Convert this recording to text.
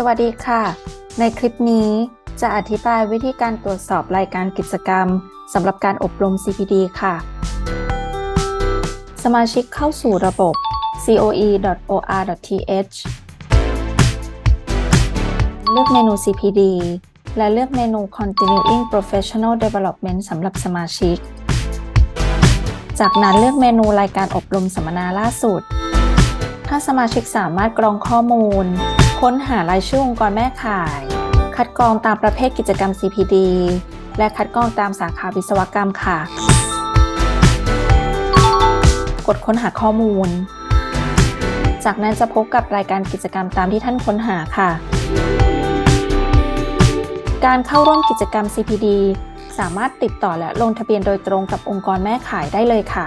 สวัสดีค่ะ ในคลิปนี้จะอธิบายวิธีการตรวจสอบรายการกิจกรรมสำหรับการอบรม CPD ค่ะ สมาชิกเข้าสู่ระบบ coe.or.th เลือกเมนู CPD และเลือกเมนู Continuing Professional Development สำหรับสมาชิก จากนั้นเลือกเมนูรายการอบรมสัมมนาล่าสุด ถ้าสมาชิกสามารถกรองข้อมูล ค้นหารายชื่อองค์กรแม่ข่าย คัดกรองตามประเภทกิจกรรม CPD และคัดกรองตามสาขาวิศวกรรมค่ะ กดค้นหาข้อมูล จากนั้นจะพบกับรายการกิจกรรมตามที่ท่านค้นหาค่ะ การเข้าร่วมกิจกรรม CPD สามารถติดต่อและลงทะเบียนโดยตรงกับองค์กรแม่ขายได้เลยค่ะ